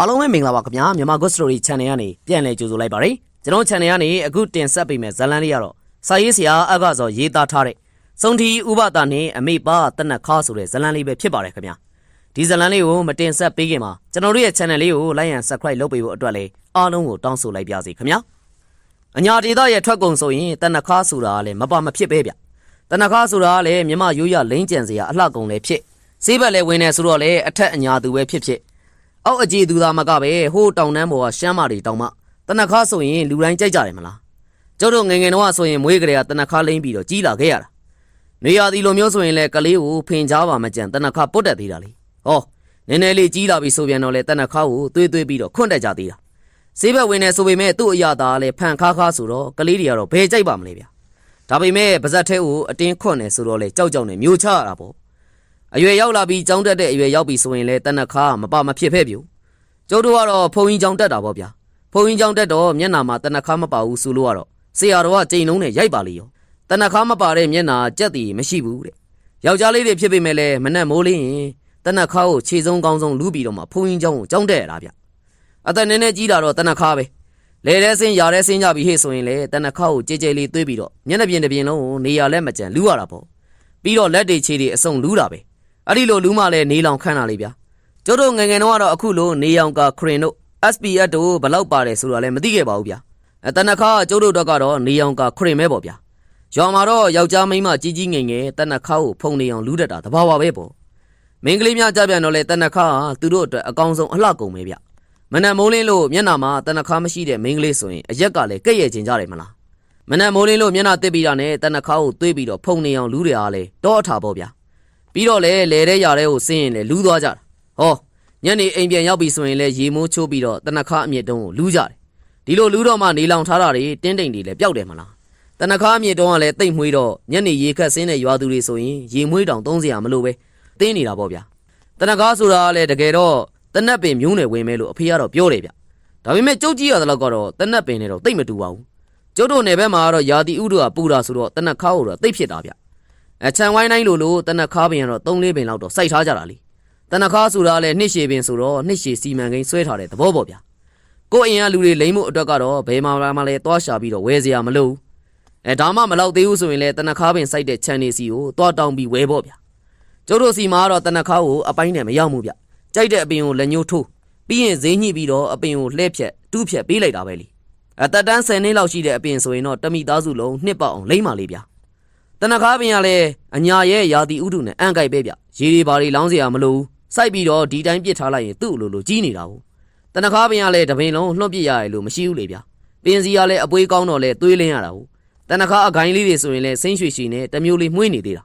အားလုံးပဲမင်္ဂလာပါခင်ဗျာမြန်မာ Good Story Channel ကနေပြန်လည်ကြိုဆိုလိုက်ပါရစေကျွန်တော် Channel ကနေအခုတင်ဆက်ပေးမယ့်ဇာတ်လမ်းလေးကတော့စာရေးဆရာအကစောရေးသားထားတဲ့စုံတီဥပတာနဲ့အမေပါတနက်ခါဆိုတဲ့ဇာတ်လမ်းလေးပဲဖြစ်ပါတယ်ခင်ဗျာဒီဇာတ်လမ်းလေးကိုမတင်ဆက်ပေးခင်မှာကျွန်တော်တို့ရဲ့ Channel လေးကို Like and Subscribe လုပ်ပေးဖို့အတွက်လည်းအားလုံးကိုတောင်းဆိုလိုက်ပါစီခင်ဗျာအညာဒေသရဲ့ထွက်ကုန်ဆိုရင်တနက်ခါဆိုတာကလည်းမပါမဖြစ်ပဲဗျတနက်ခါဆိုတာကလည်းမြမရိုးရလိမ့်ကြံစရာအလှကုန်လည်းဖြစ်စေးဘက်လည်းဝင်နေဆိုတော့လေအထက်အညာသူပဲဖြစ်ဖြစ် အောက်အကြီးသူသားမကပဲဟိုးတောင်တန်းပေါ်ကရှမ်းမတွေတောင်မှတနက်ခါဆိုရင်လူတိုင်းကြိုက်ကြတယ်မလားကျုပ်တို့ငယ်ငယ်တော့ဆိုရင်မွေးကလေးကတနက်ခါလိမ့်ပြီးတော့ကြီးလာခဲ့ရတာနေရာဒီလိုမျိုးဆိုရင်လေကလေးကိုဖင်ချားပါမကြံတနက်ခါပုတ်တက်သေးတာလေဟောနည်းနည်းလေးကြီးလာပြီဆိုပြန်တော့လေတနက်ခါကိုသွေးသွေးပြီးတော့ခွန့်တက်ကြသေးတာစေးဘက်ဝင်နေဆိုပေမဲ့သူ့အရာသားလည်းဖန်ခါခါဆိုတော့ကလေးတွေကတော့ဘယ်ကြိုက်ပါမလဲဗျာဒါပေမဲ့ပါဇက်ထဲကိုအတင်းခွန့်နေဆိုတော့လေကြောက်ကြောက်နေမျိုးချရတာပေါ့ အရွယ်ရောက်လာပြီးကြောင်းတက်တဲ့အရွယ်ရောက်ပြီဆိုရင်လည်းတနက်ခါမပါမဖြစ်ဖဲ့ပြူကျုပ်တို့ကတော့ဖုံကြီးကြောင်းတက်တာပေါ့ဗျာဖုံကြီးကြောင်းတက်တော့မျက်နာမှာတနက်ခါမပါဘူးဆိုလို့ကတော့ဆရာတော်ကကြိမ်လုံးနဲ့ရိုက်ပါလေရောတနက်ခါမပါတဲ့မျက်နာကြက်တည်မရှိဘူးတဲ့ယောက်ျားလေးတွေဖြစ်ပေမဲ့လည်းမနဲ့မိုးလင်းရင်တနက်ခါကိုခြေဆုံးကောင်းဆုံးလူးပြီးတော့မှဖုံကြီးကြောင်းကိုကြောင်းတက်ရတာဗျအသက်နည်းနည်းကြီးလာတော့တနက်ခါပဲလေတဲ့ဆင်းရတဲ့ဆင်းကြပြီဟဲ့ဆိုရင်လေတနက်ခါကိုကြဲကြဲလေးသွေးပြီးတော့မျက်နှာပြင်တစ်ပြင်လုံးကိုနေရာလက်မကြံလူးရတာပေါ့ပြီးတော့လက်တွေခြေတွေအစုံလူးတာပဲ အဲ့ဒီလိုလူမလည်းနေလောင်ခန့်တာလေဗျာကျတို့ငယ်ငယ်တော့ကတော့အခုလိုနေရောင်ကခရင်တို့ SPS တို့ဘလောက်ပါတယ်ဆိုတာလည်းမသိခဲ့ပါဘူးဗျာအတနခါကျတို့တော့ကတော့နေရောင်ကခရင်မဲပေါ့ဗျာရွာမှာတော့ယောက်ျားမိန်းမကြီးကြီးငယ်ငယ်တနခါကိုဖုံနေအောင်လူးတတ်တာတဘာဝပဲပေါ့မင်းကလေးများကြပြန်တော့လေတနခါကသူတို့အတွက်အကောင်းဆုံးအလှကုန်ပဲဗျမနက်မိုးလင်းလို့မျက်နှာမှာတနခါမရှိတဲ့မင်းကလေးဆိုရင်အရက်ကလည်းကဲ့ရဲ့ကျင်ကြတယ်မလားမနက်မိုးလင်းလို့မျက်နှာတစ်ပြီးတာနဲ့တနခါကိုသွေးပြီးတော့ဖုံနေအောင်လူးတယ်အားလေတော့အထာပေါ့ဗျာ ပြီးတော့လေလဲတဲ့ຢာတဲ့ကိုဆင်းရင်လေလူးသွားကြတာဟောညနေအိမ်ပြန်ရောက်ပြီဆိုရင်လေရေမိုးချိုးပြီးတော့တနခါအမြင့်တုံးကိုလူးကြတယ်ဒီလိုလူးတော့မှနေလောင်ထားတာတွေတင်းတိမ်တွေလည်းပျောက်တယ်မလားတနခါအမြင့်တုံးကလည်းတိတ်မွေးတော့ညနေရေခတ်ဆင်းတဲ့ရွာသူတွေဆိုရင်ရေမွေးတောင်သုံးစရာမလိုပဲတင်းနေတာပေါ့ဗျာတနခါဆိုတာကလည်းတကယ်တော့တနက်ပင်မျိုးနယ်ဝင်မဲလို့အဖေကတော့ပြောတယ်ဗျဒါပေမဲ့ကြုတ်ကြီးရတဲ့လောက်ကတော့တနက်ပင်နဲ့တော့တိတ်မတူပါဘူးကျုပ်တို့နယ်ဘက်မှာကတော့ယာတီဥတို့ကပူတာဆိုတော့တနက်ခါကိုတော့တိတ်ဖြစ်တာဗျ အချံဝိုင်းတိုင်းလိုလိုတနက်ခါပင်ကတော့3-4ပင်လောက်တော့စိုက်ထားကြတာလीတနက်ခါဆိုတာလည်းနှစ်ရှည်ပင်ဆိုတော့နှစ်ရှည်စီမံကိန်းဆွဲထားတဲ့သဘောပေါ့ဗျာကို့အင်အားလူတွေလိမ့်မှုအတွက်ကတော့ဘယ်မှာမှလည်းသွားရှာပြီးတော့ဝယ်စရာမလိုဘူးအဲဒါမှမလောက်သေးဘူးဆိုရင်လည်းတနက်ခါပင်စိုက်တဲ့ခြံနေစီကိုသွားတောင်းပြီးဝယ်ပေါ့ဗျာကျို့တို့စီမှာကတော့တနက်ခါကိုအပိုင်းနဲ့မရောက်ဘူးဗျကြိုက်တဲ့အပင်ကိုလက်ညှိုးထိုးပြီးရင်ဈေးညှိပြီးတော့အပင်ကိုလှဲ့ဖြက်တူးဖြက်ပေးလိုက်တာပဲလीအသက်တန်း10နှစ်လောက်ရှိတဲ့အပင်ဆိုရင်တော့တမိသားစုလုံးနှစ်ပေါက်အောင်လိမ့်ပါလေဗျာ တနခါပင်ကလည်းအညာရဲ့ယာတီဥတုနဲ့အန်ကြိုက်ပဲဗျရေတွေဘာတွေလောင်းเสียမလို့စိုက်ပြီးတော့ဒီတိုင်းပစ်ထားလိုက်ရင်သူ့လိုလိုကြီးနေတာဘူးတနခါပင်ကလည်းတပင်လုံးလွှတ်ပစ်ရတယ်လို့မရှိဘူးလေဗျပင်စီကလည်းအပွေးကောင်းတော့လဲသွေးလင်းရတာဘူးတနခါအခိုင်လေးတွေဆိုရင်လည်းစိမ့်ရွှေရှိနဲ့တမျိုးလေးမှုေးနေသေးတာ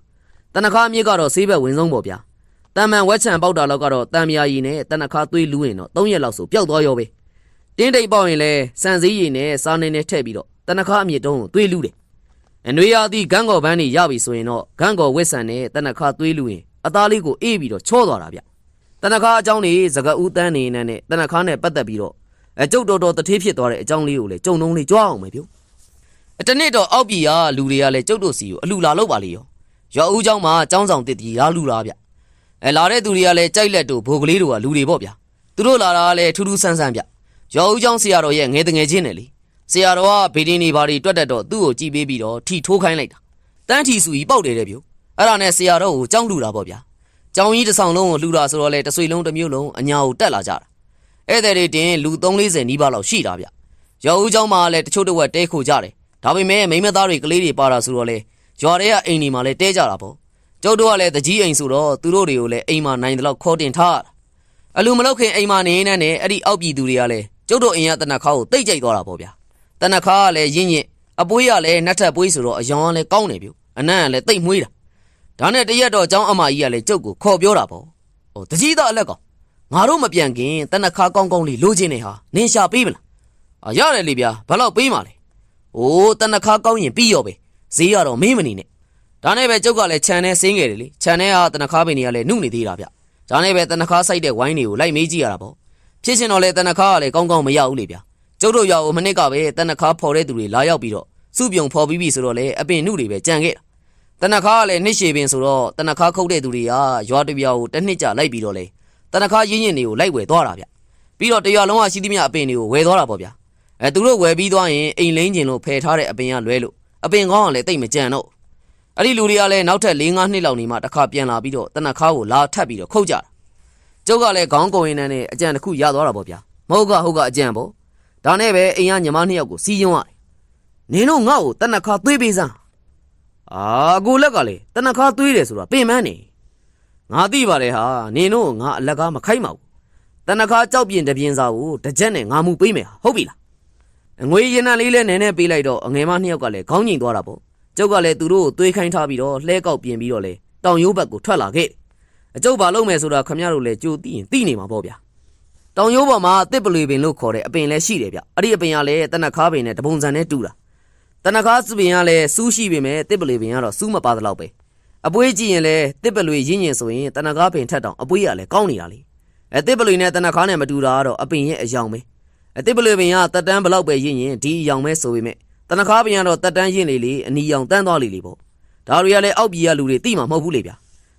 တနခါအမြစ်ကတော့ဆေးဘက်ဝင်ဆုံးပေါ့ဗျာတန်မန်ဝက်ချံပေါက်တာလောက်ကတော့တန်မြာရီနဲ့တနခါသွေးလူးရင်တော့၃ရက်လောက်ဆိုပျောက်သွားရောပဲတင်းတိတ်ပေါက်ရင်လည်းစံစည်းရည်နဲ့စားနေနဲ့ထည့်ပြီးတော့တနခါအမြစ်တုံးကိုသွေးလူးတယ် အနွေရာသီဂန်းကော်ပန်းနေရပြီဆိုရင်တော့ဂန်းကော်ဝစ်ဆန်နဲ့တနခါသွေးလူရင်အသားလေးကိုအေးပြီးတော့ချောသွားတာဗျတနခါအကြောင်းနေစကဦးတန်းနေနဲ့နဲ့တနခါနဲ့ပတ်သက်ပြီးတော့အကျုပ်တော်တော်တထေးဖြစ်သွားတဲ့အကြောင်းလေးကိုလည်းကြုံတုံးလေးကြွားအောင်ပဲပြုအတနစ်တော့အောက်ပြည်ကလူတွေကလည်းကျုပ်တို့စီကိုအလူလာလောက်ပါလေရောရွာဦးเจ้าမှာចောင်းဆောင်တစ်တီရာလူလာဗျအဲလာတဲ့သူတွေကလည်းကြိုက်လက်တို့ဘိုကလေးတို့ကလူတွေပေါ့ဗျသူတို့လာတာကလည်းထူးထူးဆန်းဆန်းဗျရွာဦးเจ้าဆရာတော်ရဲ့ငယ်တငယ်ချင်းနဲ့လေ ဆရာတော်ကဗေဒင်းနေပါတွေတွက်တက်တော့သူ့ကိုကြည်ပေးပြီးတော့ထီထိုးခိုင်းလိုက်တာတန်းထီဆူကြီးပေါက်တယ်တဲ့ဗျအဲ့ဒါနဲ့ဆရာတော်ကိုကြောင်းလူတာပေါ့ဗျာကြောင်းကြီးတစ်ဆောင်လုံးကိုလှူတာဆိုတော့လေတဆွေလုံးတစ်မျိုးလုံးအညာကိုတက်လာကြတာဧည့်သည်တွေတင်လူ340နီးပါးလောက်ရှိတာဗျရောဦးเจ้าမှာလည်းတချို့တစ်ဝက်တဲခိုကြတယ်ဒါပေမဲ့မိန်းမသားတွေကလေးတွေပါတာဆိုတော့လေရွာတွေကအိမ်ဒီမှာလည်းတဲကြတာပေါ့ကျုပ်တို့ကလည်းတကြီးအိမ်ဆိုတော့သူတို့တွေကိုလည်းအိမ်မှာနိုင်တယ်လို့ခေါ်တင်ထားရတာအလူမလောက်ခင်အိမ်မှာနေနေနဲ့အဲ့ဒီအောက်ပြည်သူတွေကလည်းကျုပ်တို့အိမ်ရတနက်ခါကိုတိတ်ကြိုက်သွားတာပေါ့ဗျာ တနခါကလည်းရင့်ရင့်အပွေးကလည်းနှက်ထက်ပွေးဆိုတော့အယောင်ကလည်းကောင်းနေပြီအနံ့ကလည်းတိတ်မွေးတာဒါနဲ့တရက်တော့ကျောင်းအမကြီးကလည်းကျုပ်ကိုခေါ်ပြောတာပေါ့ဟိုတကြီးသားအလက်ကောင်ငါတို့မပြန်ခင်တနခါကောင်းကောင်းလေးလိုချင်နေဟာနင်းရှာပေးမလားအာရတယ်လေဗျာဘယ်တော့ပေးမှာလဲအိုးတနခါကောင်းရင်ပြီးရောပဲဈေးရတော့မင်းမနေနဲ့ဒါနဲ့ပဲကျုပ်ကလည်းခြံထဲဆင်းခဲ့တယ်လေခြံထဲကတနခါပင်တွေကလည်းနှုတ်နေသေးတာဗျဒါနဲ့ပဲတနခါစိုက်တဲ့ဝိုင်းတွေကိုလိုက်မေးကြည့်ရတာပေါ့ဖြစ်ရှင်တော့လေတနခါကလည်းကောင်းကောင်းမရဘူးလေဗျာ ကျုပ်တို့ရွာကိုမနစ်ကပဲတနခါဖော်တဲ့သူတွေလာရောက်ပြီးတော့စုပြုံဖော်ပြီးပြီဆိုတော့လေအပင်နုတွေပဲကြံခဲ့တာတနခါကလည်းနှစ်ရှည်ပင်ဆိုတော့တနခါခုတ်တဲ့သူတွေကရွာတစ်ပြားကိုတစ်နှစ်ကြာလိုက်ပြီးတော့လေတနခါရင်းရင်တွေကိုလိုက်ဝယ်သွားတာဗျပြီးတော့တရွာလုံးကရှိသမျှအပင်တွေကိုဝယ်သွားတာပေါ့ဗျာအဲသူတို့ဝယ်ပြီးသွားရင်အိမ်လိမ့်ကျင်လို့ဖယ်ထားတဲ့အပင်ကလွဲလို့အပင်ကောင်းကလည်းတိတ်မကြံတော့အဲ့ဒီလူတွေကလည်းနောက်ထပ်၄၅နှစ်လောက်နေမှတစ်ခါပြန်လာပြီးတော့တနက်ခါကိုလာထပ်ပြီးတော့ခုတ်ကြတာကျုပ်ကလည်းခေါင်းကုံရင်နဲ့အကြံတစ်ခုရသွားတာပေါ့ဗျာမဟုတ်ကဟုတ်ကအကြံပေါ့ ဒါနဲ့ပဲအိမ်ကညီမနှစ်ယောက်ကိုစီးယွန်းရတယ်နင်တို့ငါ့ကိုတနက်ခါသွေးပေးစမ်းအာအကိုလက်ကလည်းတနက်ခါသွေးတယ်ဆိုတာပင်မနေငါသိပါတယ်ဟာနင်တို့ငါအလကားမခိုက်ပါဘူးတနခါကြောက်ပြင်တပြင်းစာကိုတစ်ချက်နဲ့ငါမှုပေးမယ်ဟာဟုတ်ပြီလားအငွေရင်နံလေးလည်းနည်းနည်းပေးလိုက်တော့အငယ်မနှစ်ယောက်ကလည်းခေါင်းငိန်သွားတာပေါ့ကျုပ်ကလည်းသူတို့ကိုသွေးခိုင်းထားပြီးတော့လှဲကောက်ပြင်ပြီးတော့လေတောင်ရိုးဘက်ကိုထွက်လာခဲ့တယ်အကျုပ်ဘာလုပ်မယ်ဆိုတာခမရတို့လည်းကြိုသိရင်သိနေမှာပေါ့ဗျာ တောင်ရိုးပေါ်မှာတစ်ပလွေပင်လို့ခေါ်တဲ့အပင်လည်းရှိတယ်ဗျအဲ့ဒီအပင်ကလည်းတနခါပင်နဲ့တပုံစံနဲ့တူတာတနခါစပင်ကလည်းစူးရှိပေမဲ့တစ်ပလွေပင်ကတော့စူးမပါသလောက်ပဲအပွေးကြည့်ရင်လည်းတစ်ပလွေရင်းရင်ဆိုရင်တနခါပင်ထက်တောင်အပွေးကလည်းကောင်းနေတာလေအတစ်ပလွေနဲ့တနခါနဲ့မတူတာကတော့အပင်ရဲ့အယောင်ပဲအတစ်ပလွေပင်ကတက်တန်းဘလောက်ပဲရင့်ရင်ဒီအယောင်ပဲဆိုပေမဲ့တနခါပင်ကတော့တက်တန်းရင့်လေလေအနီရောင်တန်းသွားလေလေပေါ့ဒါတွေကလည်းအောက်ပြည်ကလူတွေသိမှာမဟုတ်ဘူးလေဗျာ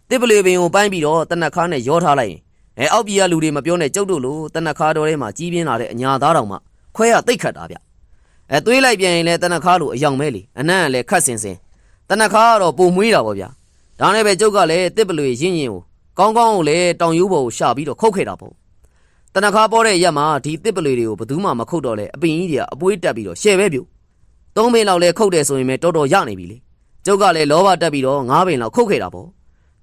တစ်ပလွေပင်ကိုပိုင်းပြီးတော့တနခါနဲ့ရောထားလိုက်ရင် အဲအောက်ပြည်ကလူတွေမပြောနဲ့ကြုတ်တို့လို့တနခါတော်ထဲမှာကြီးပြင်းလာတဲ့အညာသားတော်မှခွဲရတိတ်ခတ်တာဗျအဲသွေးလိုက်ပြန်ရင်လည်းတနခါလိုအယောင်ပဲလေအနံ့ကလည်းခတ်စင်စင်တနခါကတော့ပုံမွေးတာပေါ့ဗျာဒါနဲ့ပဲကျုပ်ကလည်းတစ်ပလွေရင့်ရင်ကိုကောင်းကောင်းကိုလည်းတောင်ရိုးပေါ်ကိုရှာပြီးတော့ခုတ်ခဲ့တာပေါ့တနခါပေါ်တဲ့ရက်မှာဒီတစ်ပလွေတွေကိုဘယ်သူမှမခုတ်တော့လဲအပင်ကြီးတွေကအပွေးတက်ပြီးတော့ရှယ်ပဲပြူသုံးပင်လောက်လဲခုတ်တယ်ဆိုရင်ပဲတော်တော်ရနေပြီလေကျုပ်ကလည်းလောဘတက်ပြီးတော့ငါးပင်လောက်ခုတ်ခဲ့တာပေါ့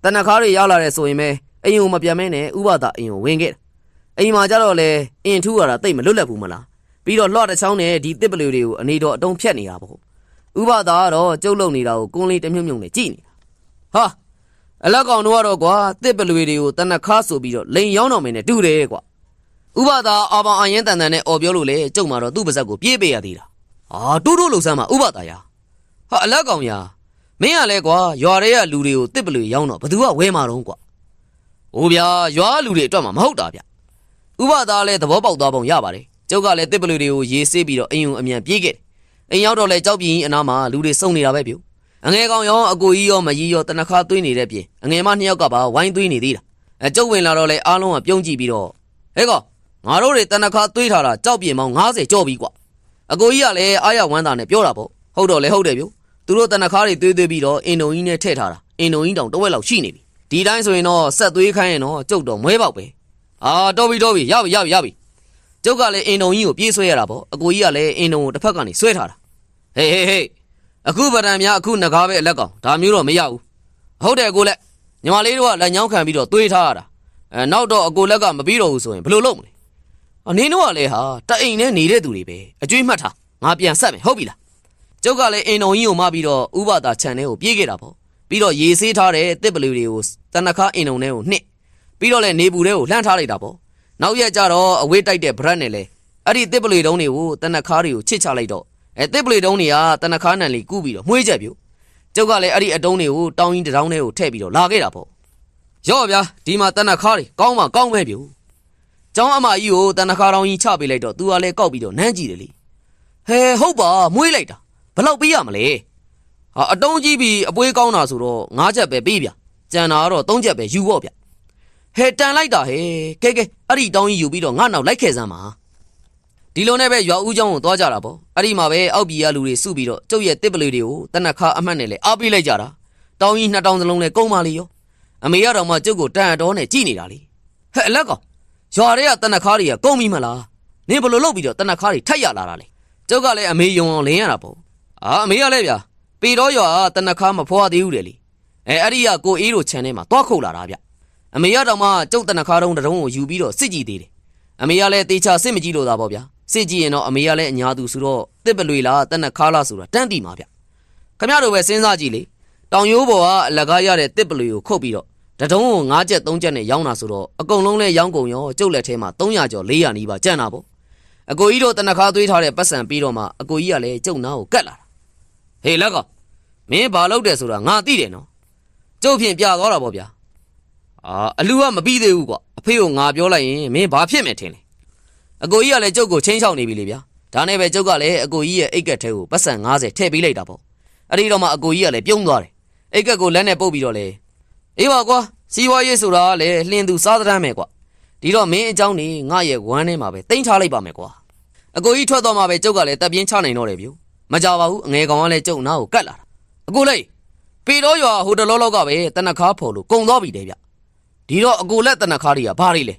တနခါတွေရောက်လာတဲ့ဆိုရင်ပဲ အိမ်ုံမပြန်မဲနဲ့ဥပဒါအိမ်ုံဝင်ခဲ့တာအိမ်မှာကြတော့လေအင်ထူရတာတိတ်မလွတ်လပ်ဘူးမလားပြီးတော့လှော့တစ်ချောင်းနဲ့ဒီတစ်ပလွေတွေကိုအနေတော်အတုံးဖြတ်နေတာပေါ့ဥပဒါကတော့ကျုပ်လုံနေတာကိုကွန်းလေးတစ်မြုံမြုံနဲ့ကြည်နေတာဟာအလက်ကောင်တို့ကတော့ကွာတစ်ပလွေတွေကိုတနခါဆိုပြီးတော့လိန်ရောင်းတော်မင်းနဲ့တူတယ်ကွာဥပဒါအာပေါင်အရင်တန်တန်နဲ့អော်ပြောလို့လေကျုံမှာတော့သူ့ပါဇက်ကိုပြေးပေးရသေးတာအာတူးတူးလှုပ်ဆမ်းမှာဥပဒါယာဟာအလက်ကောင်ယာမင်းကလည်းကွာရွာတွေကလူတွေကိုတစ်ပလွေရောင်းတော့ဘသူကဝဲမှာတော့ကွာ ဟိုဗျာရွာလူတွေအတွက်မှမဟုတ်တာဗျဥပဒါလည်းသဘောပေါက်သွားပုံရပါတယ်ကျုပ်ကလည်းတစ်ပလွေတွေကိုရေးဆေးပြီးတော့အိမ်ုံအမြန်ပြေးခဲ့တယ်အိမ်ရောက်တော့လေကြောက်ပြင်းအနားမှာလူတွေစုံနေတာပဲပြူအငယ်ကောင်ရောအကိုကြီးရောမကြီးရောတနခါသွေးနေတဲ့ပြင်အငယ်မနှစ်ယောက်ကပါဝိုင်းသွေးနေသေးတာအဲကျုပ်ဝင်လာတော့လေအားလုံးကပြုံးကြည့်ပြီးတော့ဟဲ့ကောင်ငါတို့တွေတနခါသွေးထားတာကြောက်ပြင်ပေါင်း90ကျော်ပြီကွာအကိုကြီးကလည်းအားရဝမ်းသာနဲ့ပြောတာပေါ့ဟုတ်တော့လေဟုတ်တယ်ဗျသူတို့တနခါတွေသွေးသွေးပြီးတော့အင်ဒုံကြီးနဲ့ထည့်ထားတာအင်ဒုံကြီးတောင်တစ်ဝက်လောက်ရှိနေပြီ ဒီတိုင်းဆိုရင်တော့ဆက်သွေးခိုင်းရင်တော့ကျုပ်တော့မွဲပေါက်ပဲအာတော်ပြီတော်ပြီရပြီရပြီရပြီကျုပ်ကလည်းအင်ဒုံကြီးကိုပြေးဆွဲရတာပေါ့အကိုကြီးကလည်းအင်ဒုံကိုတစ်ဖက်ကနေဆွဲထားတာဟေးဟေးဟေးအခုဗဒံများအခုငကားပဲအလက်ကောင်ဒါမျိုးတော့မရဘူးဟုတ်တယ်ကိုလက်ညီမလေးတို့ကလက်ညောင်းခံပြီးတော့တွေးထားရတာအဲနောက်တော့အကိုလက်ကမပြီးတော့ဘူးဆိုရင်ဘယ်လိုလုပ်မလဲအနင်းတို့ကလည်းဟာတအိမ်နဲ့နေတဲ့သူတွေပဲအကျွေးမှတ်ထားငါပြန်ဆက်မယ်ဟုတ်ပြီလားကျုပ်ကလည်းအိမ်တော်ကြီးကိုမှပြီးတော့ဥပဒါခြံထဲကိုပြေးခဲ့တာပေါ့ ပြီးတော့ရေဆေးထားတဲ့တစ်ပလူတွေကိုတနခါအိမ်တော်ထဲကိုနှစ်ပြီးတော့လည်းနေပူထဲကိုလှမ်းထားလိုက်တာပေါ့နောက်ရက်ကျတော့အဝေးတိုက်တဲ့ဗရက်နဲ့လေအဲ့ဒီတစ်ပလူတုံးတွေကိုတနခါတွေကိုချစ်ချလိုက်တော့အဲတစ်ပလေတုံးတွေကတနခါနန်လေးကူးပြီးတော့မှွေးချက်ပြုတ်ကျုပ်ကလည်းအဲ့ဒီအတုံးတွေကိုတောင်းကြီးတစ်တောင်းထဲကိုထည့်ပြီးတော့လာခဲ့တာပေါ့ရော့ဗျာဒီမှာတနခါတွေကောင်းမှကောင်းပဲပြုတ်ကျောင်းအမကြီးကိုတနခါတောင်းကြီးချပေးလိုက်တော့သူကလည်းကောက်ပြီးတော့နမ်းကြည့်တယ်လေဟဲဟုတ်ပါမှွေးလိုက်တာဘယ်လောက်ပေးရမလဲ ဟာအတုံးကြီးပြီးအပွေးကောင်းတာဆိုတော့၅ချက်ပဲပေးဗျကြံတာကတော့၃ချက်ပဲယူပေါ့ဗျဟဲ့တန်လိုက်တာဟဲ့ကဲကဲအဲ့ဒီတောင်းကြီးယူပြီးတော့ငါနောက်လိုက်ခဲ့စမ်းပါဒီလိုနဲ့ပဲရွာဦးကျောင်းကိုသွားကြတာပေါ့အဲ့ဒီမှာပဲအောက်ပြည်ကလူတွေစုပြီးတော့ကျုပ်ရဲ့တစ်ပလေတွေကိုတနခါအမှတ်နဲ့လဲအားပေးလိုက်ကြတာတောင်းကြီးနှစ်တောင်းစလုံးလဲကုန်းပါလေရောအမေရတော်မှကျုပ်ကိုတန်အတော်နဲ့ကြည်နေတာလေဟဲ့အလက်ကောင်ရွာတွေကတနခါတွေကကုန်းပြီမလားနင်ဘယ်လိုလုပ်ပြီးတော့တနခါတွေထက်ရလာတာလဲကျုပ်ကလည်းအမေယုံအောင်လင်းရတာပေါ့အာအမေရလဲဗျာ ပေတော့ရွာကတနက်ခါမဖွာသေးဘူးတယ်လေအဲအဲ့ဒီကကိုအေးတို့ခြံထဲမှာသွားခုတ်လာတာဗျအမေရတော်မှကျုပ်တနက်ခါတုံးတစ်တုံးကိုယူပြီးတော့စစ်ကြည့်သေးတယ်အမေကလည်းတေချာစစ်မကြည့်လို့သာပေါ့ဗျာစစ်ကြည့်ရင်တော့အမေကလည်းအညာသူဆိုတော့တစ်ပလွေလားတက်နက်ခါလားဆိုတာတန်းတီမှာဗျခမရတို့ပဲစဉ်းစားကြည့်လေတောင်ရိုးပေါ်ကအလကားရတဲ့တစ်ပလွေကိုခုတ်ပြီးတော့တတုံးကို9ချက်3ချက်နဲ့ရောင်းတာဆိုတော့အကုန်လုံးလဲရောင်းကုန်ရောကျုပ်လက်ထဲမှာ300ကျော်400နီးပါကျန်တာပေါ့အကိုကြီးတို့တနက်ခါသွေးထားတဲ့ပတ်စံပြီးတော့မှအကိုကြီးကလည်းကျုပ်နားကိုကတ်လာတာဟေးလက်က မင်းဘာလုပ်တယ်ဆိုတာငါသိတယ်နော်ကျုပ်ဖြင့်ပြသွားတာပေါ့ဗျာအာအလူကမပြီးသေးဘူးကွာအဖေကိုငါပြောလိုက်ရင်မင်းဘာဖြစ်မယ်ထင်လဲအကိုကြီးကလည်းကျုပ်ကိုချင်းချောက်နေပြီလေဗျာဒါနဲ့ပဲကျုပ်ကလည်းအကိုကြီးရဲ့အိတ်ကက်ထဲကိုပတ်စံ90ထည့်ပေးလိုက်တာပေါ့အဲ့ဒီတော့မှအကိုကြီးကလည်းပြုံးသွားတယ်အိတ်ကက်ကိုလက်နဲ့ပုတ်ပြီးတော့လေအေးပါကွာစီးပွားရေးဆိုတာလေလှင်သူစားသတမ်းမယ်ကွာဒီတော့မင်းအကြောင်းနေငါရဲ့ဝမ်းထဲမှာပဲတင်ထားလိုက်ပါမယ်ကွာအကိုကြီးထွက်သွားမှပဲကျုပ်ကလည်းတပ်ပြင်းချနိုင်တော့တယ်ဗျမကြပါဘူးအငဲကောင်ကလည်းကျုပ်နားကိုကတ်လာတာ အကိုလေးပေတော့ရွာဟိုတလောလောကပဲတနခါဖော်လို့ကုံသွားပြီတဲ့ဗျဒီတော့အကိုလက်တနခါတွေကဘာတွေလဲ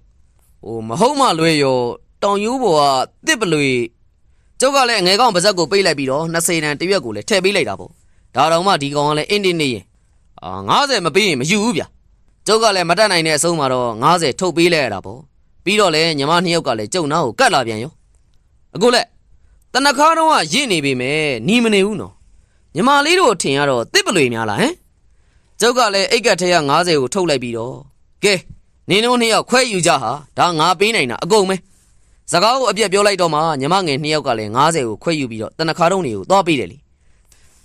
ဟိုမဟုတ်မှလွဲရောတောင်ယူဘောကတစ်ပလွေကျုပ်ကလည်းအငယ်ကောင်ပါဇက်ကိုပိတ်လိုက်ပြီးတော့20တန်တရွက်ကိုလည်းထည့်ပေးလိုက်တာပေါ့ဒါတော့မှဒီကောင်ကလည်းအင်းတင်းနေရင်အာ90မပေးရင်မယူဘူးဗျကျုပ်ကလည်းမတတ်နိုင်တဲ့အဆုံးမှာတော့90ထုတ်ပေးလိုက်ရတာပေါ့ပြီးတော့လည်းညီမနှစ်ယောက်ကလည်းကျုံနာကိုကတ်လာပြန်ရောအခုလက်တနခါတော့ကရင့်နေပြီမဲ့နီးမနေဘူးနော် ညီမလေးတို့ထင်ရတော့တစ်ပလွေများလားဟမ်ကျုပ်ကလည်းအိတ်ကက်ထဲက90ကိုထုတ်လိုက်ပြီးတော့ကဲနင်းတို့နှစ်ယောက်ခွဲယူကြဟာဒါငါပေးနိုင်တာအကုန်ပဲစကားကိုအပြက်ပြောလိုက်တော့မှညီမငယ်နှစ်ယောက်ကလည်း90ကိုခွဲယူပြီးတော့တနခါတော့တွေကိုသွားပေးတယ်လေ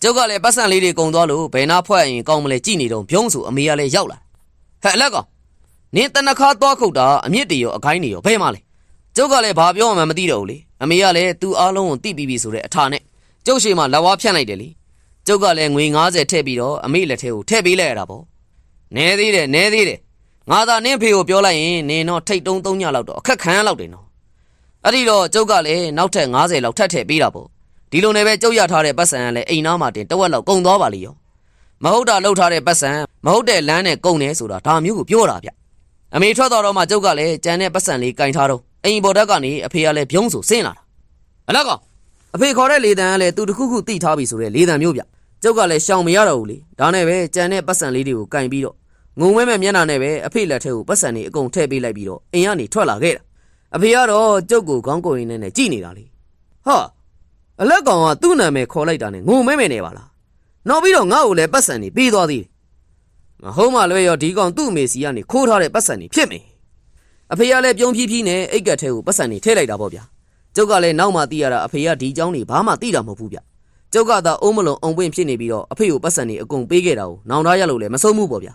ကျုပ်ကလည်းပတ်စံလေးတွေကုံသွားလို့ဘယ်နာဖွဲ့ရင်ကောင်းမလဲကြည်နေတော့ဖြုံးဆိုအမေကလည်းရောက်လာဟဲ့အလက်ကောင်နင်းတနခါသွားခုတ်တာအမြင့်တွေရောအခိုင်းတွေရောဘယ်မှလဲကျုပ်ကလည်းဘာပြောမှမသိတော့ဘူးလေအမေကလည်းသူ့အားလုံးကိုတိပြီးပြီဆိုတဲ့အထာနဲ့ကျုပ်ရှိမှလက်ဝါးဖြန့်လိုက်တယ်လေ ကျုပ်ကလည်းငွေ90ထည့်ပြီးတော့အမေလက်ထဲကိုထည့်ပေးလိုက်ရတာပေါ့နဲသေးတယ်နဲသေးတယ်ငါသာနင်းဖေကိုပြောလိုက်ရင်နင်တော့ထိတ်တုံးသုံးညလောက်တော့အခက်ခံရလောက်တယ်နော်အဲ့ဒီတော့ကျုပ်ကလည်းနောက်ထပ်90လောက်ထပ်ထည့်ပေးတာပေါ့ဒီလိုနဲ့ပဲကျုပ်ရထားတဲ့ပတ်စံကလည်းအိမ်သားမှာတင်တဝက်လောက်ကုန်သွားပါလိမ့်ရောမဟုတ်တာလှုပ်ထားတဲ့ပတ်စံမဟုတ်တဲ့လမ်းနဲ့ကုန်နေဆိုတာဒါမျိုးကိုပြောတာဗျအမေထွက်သွားတော့မှကျုပ်ကလည်းကြံတဲ့ပတ်စံလေးကင်ထားတော့အိမ်ပေါ်တက်ကနေအဖေကလည်းပြုံးဆိုဆင်းလာတာအလက်ကောင်အဖေခေါ်တဲ့လေတံကလည်းသူတခုခုတိထားပြီဆိုတဲ့လေတံမျိုးဗျ ကျုပ်ကလည်းရှောင်မရတော့ဘူးလေဒါနဲ့ပဲကြံတဲ့ပတ်စံလေးတွေကိုကင်ပြီးတော့ငုံမဲမဲ့မျက်နှာနဲ့ပဲအဖေလက်ထဲကိုပတ်စံတွေအကုန်ထည့်ပေးလိုက်ပြီးတော့အိမ်ကနေထွက်လာခဲ့တာအဖေကတော့ကျုပ်ကိုခေါင်းကိုရင်းနဲ့ကြည်နေတာလေဟာအလက်ကောင်ကသူ့နာမည်ခေါ်လိုက်တာနဲ့ငုံမဲမဲ့နေပါလားနောက်ပြီးတော့ငါ့ကိုလည်းပတ်စံတွေပေးသွားသေးတယ် မဟုတ်မှလွဲရောဒီကောင်သူ့အမေစီကနေခိုးထားတဲ့ပတ်စံတွေဖြစ်မယ်အဖေကလည်းပြုံးဖြည်းဖြည်းနဲ့အိတ်ကက်ထဲကိုပတ်စံတွေထည့်လိုက်တာပေါ့ဗျာကျုပ်ကလည်းနောက်မှသိရတာအဖေကဒီเจ้าနေဘာမှသိတာမဟုတ်ဘူးဗျ ကျုပ်ကသာအုံးမလုံးအုံပွင့်ဖြစ်နေပြီးတော့အဖေကိုပတ်စံတွေအကုန်ပေးခဲ့တာကိုနောင်တရလို့လည်းမဆုံးဘူးပေါ့ဗျာ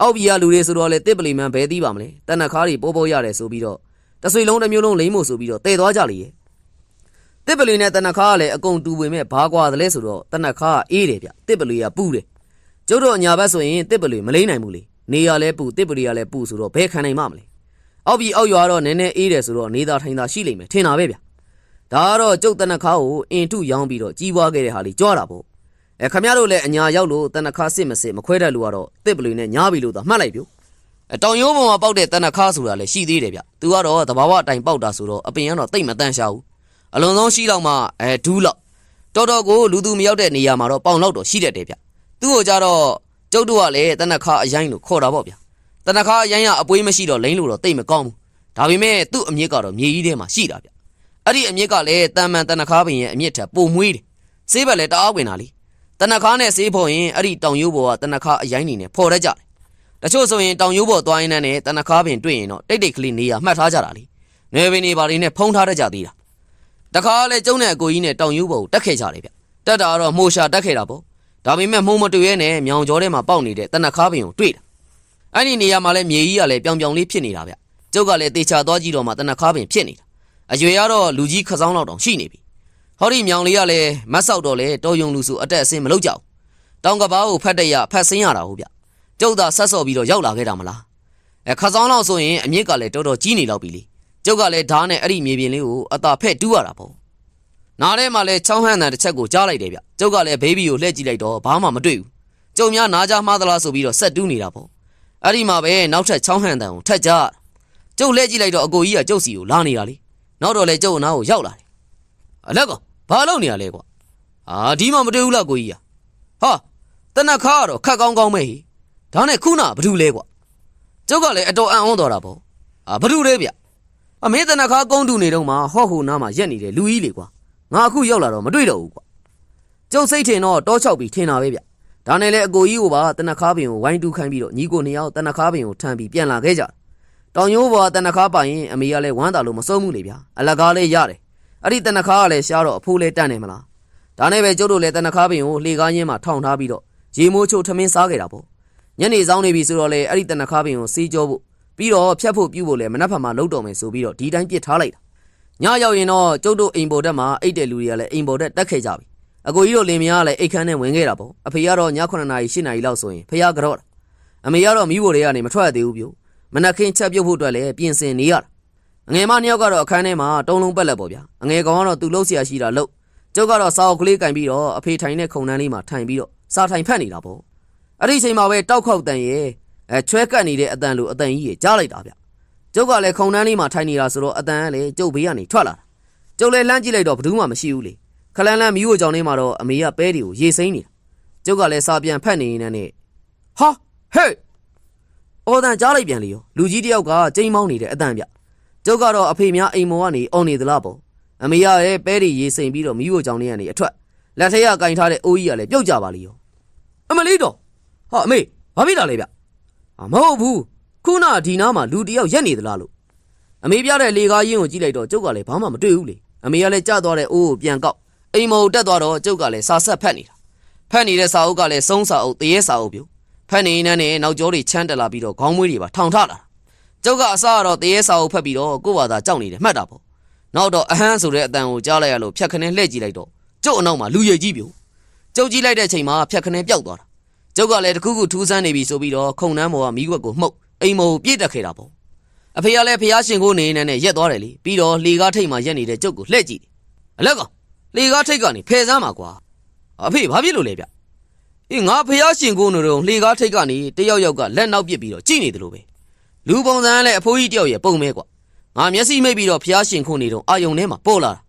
အောက်ပြည်ကလူတွေဆိုတော့လေတစ်ပလီမန်ဘဲသီးပါမလဲတနက်ခါးတွေပိုးပိုးရတယ်ဆိုပြီးတော့တဆွေလုံးတစ်မျိုးလုံးလိမ့်မို့ဆိုပြီးတော့တည်သွားကြလေရဲ့တစ်ပလီနဲ့တနက်ခါးကလည်းအကုန်တူပေမဲ့ဘာကွာသလဲဆိုတော့တနက်ခါးကအေးတယ်ဗျတစ်ပလီကပူတယ်ကျုပ်တို့အညာဘက်ဆိုရင်တစ်ပလွေမလိမ့်နိုင်ဘူးလေနေရလဲပူတစ်ပလွေရလဲပူဆိုတော့ဘယ်ခံနိုင်မှမလဲအောက်ပြီးအောက်ရွာတော့နည်းနည်းအေးတယ်ဆိုတော့နေသာထိုင်သာရှိလိမ့်မယ်ထင်တာပဲဗျ ဒါကတော့ကျုပ်တနခါကိုအင်ထုရောင်းပြီးတော့ကြီးပွားခဲ့တဲ့ဟာလေးကြွားတာပေါ့အဲခမရတို့လည်းအညာရောက်လို့တနခါစစ်မစစ်မခွဲတတ်လို့ကတော့တစ်ပလွေနဲ့ညားပြီလို့သာမှတ်လိုက်ပြုအတောင်ရိုးပေါ်မှာပေါက်တဲ့တနခါဆိုတာလည်းရှိသေးတယ်ဗျသူကတော့တဘာဝအတိုင်ပေါက်တာဆိုတော့အပင်ကတော့တိတ်မတန့်ရှာဘူးအလွန်ဆုံးရှိတော့မှအဲဒူးလောက်တော်တော်ကိုလူသူမရောက်တဲ့နေရာမှာတော့ပေါင်လောက်တော့ရှိတတ်တယ်ဗျသူ့ကိုကြတော့ကျုပ်တို့ကလည်းတနခါအရင်လို့ခေါ်တာပေါ့ဗျာတနခါအရင်ကအပွေးမရှိတော့လိမ့်လို့တော့တိတ်မကောင်းဘူးဒါပေမဲ့သူ့အမြင့်ကတော့မြေကြီးထဲမှာရှိတာဗျ အဲ့ဒီအမြင့်ကလည်းတန်မန်တနခါပင်ရဲ့အမြင့်ထက်ပိုမွေးတယ်ဆေးဘက်လည်းတအားဝင်တာလीတနခါနဲ့ဆေးဖို့ရင်အဲ့ဒီတောင်ရိုးပေါ်ကတနခါအရင်နေနဲ့ဖော်တတ်ကြတယ်တချို့ဆိုရင်တောင်ရိုးပေါ်သွားရင်းနဲ့တနခါပင်တွေ့ရင်တော့တိတ်တိတ်ကလေးနေရမှတ်ထားကြတာလीနေပင်နေပါလေးနဲ့ဖုံးထားတတ်ကြသေးတာတခါလဲကျုံးတဲ့အကိုကြီးနဲ့တောင်ရိုးပေါ်ကိုတက်ခဲ့ကြတယ်ဗျတက်တာကတော့မှုရှာတက်ခဲ့တာပေါ့ဒါပေမဲ့မှုံမတွေ့ရဲနဲ့မြောင်ကျော်ထဲမှာပေါက်နေတဲ့တနခါပင်ကိုတွေ့တာအဲ့ဒီနေရာမှာလည်းမြေကြီးကလည်းပြောင်ပြောင်လေးဖြစ်နေတာဗျကျုပ်ကလည်းတေချာသွားကြည့်တော့မှတနခါပင်ဖြစ်နေတာ အရွယ်ကတော့လူကြီးခစောင်းလောက်တောင်ရှိနေပြီဟောဒီမြောင်လေးကလည်းမတ်ဆောက်တော့လေတော်ယုံလူစုအတက်အစင်းမလုပ်ကြဘူးတောင်ကဘာကိုဖတ်တရဖတ်စင်းရတာဟုတ်ဗျကျုပ်သာဆက်စော်ပြီးတော့ရောက်လာခဲ့တာမလားအဲခစောင်းလောက်ဆိုရင်အမြင့်ကလည်းတော်တော်ကြီးနေလောက်ပြီလေကျုပ်ကလည်းဓားနဲ့အဲ့ဒီမြေပြင်လေးကိုအသာဖက်တူးရတာပေါ့နားထဲမှာလဲချောင်းဟန်တန်တစ်ချက်ကိုကြားလိုက်တယ်ဗျကျုပ်ကလည်းဘေဘီကိုလှည့်ကြည့်လိုက်တော့ဘာမှမတွေ့ဘူးကျုံများနားကြားမှားသလားဆိုပြီးတော့ဆက်တူးနေတာပေါ့အဲ့ဒီမှာပဲနောက်ထပ်ချောင်းဟန်တန်ကိုထက်ကြကျုပ်လှည့်ကြည့်လိုက်တော့အကိုကြီးကကျုပ်စီကိုလာနေတာလေ နောက်တော့လဲကျုပ်အနားကိုရောက်လာတယ်အလက်ကဘာလုပ်နေရလဲကွာအာဒီမှမတွေ့ဘူးလားကိုကြီးကဟာတနခါကတော့ခက်ကောင်းကောင်းပဲဟိဒါနဲ့ခုနကဘာတူလဲကွာကျုပ်ကလည်းအတော်အံ့ဩတော်တာပေါ့အာဘာတူလဲဗျအမေတနခါကုန်းတူနေတော့မှဟော့ဟိုနားမှာရက်နေတဲ့လူကြီးလေကွာငါအခုရောက်လာတော့မတွေ့တော့ဘူးကွာကျုပ်စိတ်ထင်တော့တောချောက်ပြီးထင်တာပဲဗျဒါနဲ့လေအကိုကြီးကိုပါတနခါပင်ကိုဝိုင်းတူးခိုင်းပြီးတော့ညီကိုနှစ်ယောက်တနခါပင်ကိုထမ်းပြီးပြန်လာခဲ့ကြတော င်ရိုးပေါ်တနခါပိုင်ရင်အမေကလည်းဝမ်းသာလို့မစိုးဘူးလေဗျအလကားလေးရတယ်အဲ့ဒီတနခါကလည်းရှားတော့အဖိုးလေးတန့်နေမလားဒါနဲ့ပဲကျုပ်တို့လည်းတနခါပင်ကိုလှေကားရင်းမှာထောင်ထားပြီးတော့ရေမိုးချိုးထမင်းစားခဲ့တာပေါ့ညနေဆောင်နေပြီဆိုတော့လေအဲ့ဒီတနခါပင်ကိုစီးကြောဖို့ပြီးတော့ဖြတ်ဖို့ပြုတ်ဖို့လည်းမနှက်ဖက်မှာလှုပ်တော်မယ်ဆိုပြီးတော့ဒီတိုင်းပြစ်ထားလိုက်တာညရောက်ရင်တော့ကျုပ်တို့အိမ်ပေါ်တက်မှာအိတ်တဲ့လူတွေကလည်းအိမ်ပေါ်တက်တက်ခဲ့ကြပြီအကိုကြီးတို့လင်မယားကလည်းအိတ်ခမ်းနဲ့ဝင်ခဲ့တာပေါ့အဖေကတော့ည9နာရီ10နာရီလောက်ဆိုရင်ဖះကြော့တာအမေကတော့မိဖို့တွေကနေမထွက်ရသေးဘူးပြို မနက်ခင်းချက်ပြုတ်ဖို့အတွက်လည်းပြင်ဆင်နေရတာအငယ်မနှစ်ယောက်ကတော့အခန်းထဲမှာတုံးလုံးပက်လက်ပေါ့ဗျာအငယ်ကောင်ကတော့သူ့လှုပ်ရှားရှိတာလှုပ်ကျုပ်ကတော့စာအုပ်ကလေးကင်ပြီးတော့အဖေထိုင်တဲ့ခုံတန်းလေးမှာထိုင်ပြီးတော့စာထိုင်ဖတ်နေတာပေါ့အဲ့ဒီအချိန်မှာပဲတောက်ခေါက်တန်ရဲ့အဲချွဲကပ်နေတဲ့အတန်လိုအတန်ကြီးကြီးကြားလိုက်တာဗျကျုပ်ကလည်းခုံတန်းလေးမှာထိုင်နေတာဆိုတော့အတန်ကလည်းကျုပ်ဘေးကနေထွက်လာတာကျုပ်လည်းလှမ်းကြည့်လိုက်တော့ဘယ်သူမှမရှိဘူးလေခလန်းလန်းမီးဝကြောင်လေးမှာတော့အမေကပဲတွေကိုရေစိမ့်နေတာကျုပ်ကလည်းစာပြန်ဖတ်နေနေနဲ့ဟာဟေး အော်တန်ကြားလိုက်ပြန်လေရောလူကြီးတယောက်ကကျိန်းမောင်းနေတဲ့အတန်ဗျကျုပ်ကတော့အဖေများအိမ်မော်ကနေအော်နေသလားပေါ့အမေရရဲ့ပဲတွေရေစိမ်ပြီးတော့မိဖို့ကြောင့်လေးကနေအထွက်လက်ထက်ကကင်ထားတဲ့အိုးကြီးကလည်းပြုတ်ကြပါလေရောအမလေးတော့ဟာအမေဘာဖြစ်တာလဲဗျဟာမဟုတ်ဘူးခုနဒီနားမှာလူတယောက်ရက်နေသလားလို့အမေပြတဲ့လေကားရင်းကိုကြည့်လိုက်တော့ကျုပ်ကလည်းဘာမှမတွေ့ဘူးလေအမေကလည်းကြသွားတဲ့အိုးကိုပြန်ကောက်အိမ်မော်ကိုတက်သွားတော့ကျုပ်ကလည်းစာဆက်ဖတ်နေတာဖတ်နေတဲ့စာအုပ်ကလည်းစုံးစာအုပ်တရေစာအုပ်ပြူ ဖက်နေနေနဲ့နောက်ကျောတွေချမ်းတက်လာပြီးတော့ခေါင်းမွေးတွေပါထောင်ထလာတာကျုပ်ကအစားကတော့တရေစာအုပ်ဖက်ပြီးတော့ကို့ဘာသာကြောက်နေတယ်မှတ်တာပေါ့နောက်တော့အဟမ်းဆိုတဲ့အတန်ကိုကြားလိုက်ရလို့ဖြတ်ခနဲလှည့်ကြည့်လိုက်တော့ကျုပ်အနောက်မှာလူရည်ကြီးပြိုကျုပ်ကြည့်လိုက်တဲ့အချိန်မှာဖြတ်ခနဲပျောက်သွားတာကျုပ်ကလည်းတခုခုထူးဆန်းနေပြီဆိုပြီးတော့ခုံနှမ်းပေါ်ကမိခွက်ကိုမှုတ်အိမ်မော်ကိုပြေးတက်ခဲ့တာပေါ့အဖေကလည်းဖះရှင်ကိုနေနေနဲ့ရက်သွားတယ်လေပြီးတော့လေကားထိတ်မှရက်နေတဲ့ကျုပ်ကိုလှည့်ကြည့်တယ်အလက်ကောင်လေကားထိတ်ကနေဖယ်စမ်းပါကွာအဖေဘာဖြစ်လို့လဲဗျ အေးငါဖះရှင်ကိုနေတော့လှေကားထိတ်ကနေတယောက်ယောက်ကလက်နောက်ပစ်ပြီးတော့ကြည့်နေတယ်လို့ပဲလူပုံစံကလည်းအဖိုးကြီးတယောက်ရဲ့ပုံမဲကွာငါမျက်စိမိတ်ပြီးတော့ဖះရှင်ခုနေတော့အာယုံထဲမှာပေါ်လာတာ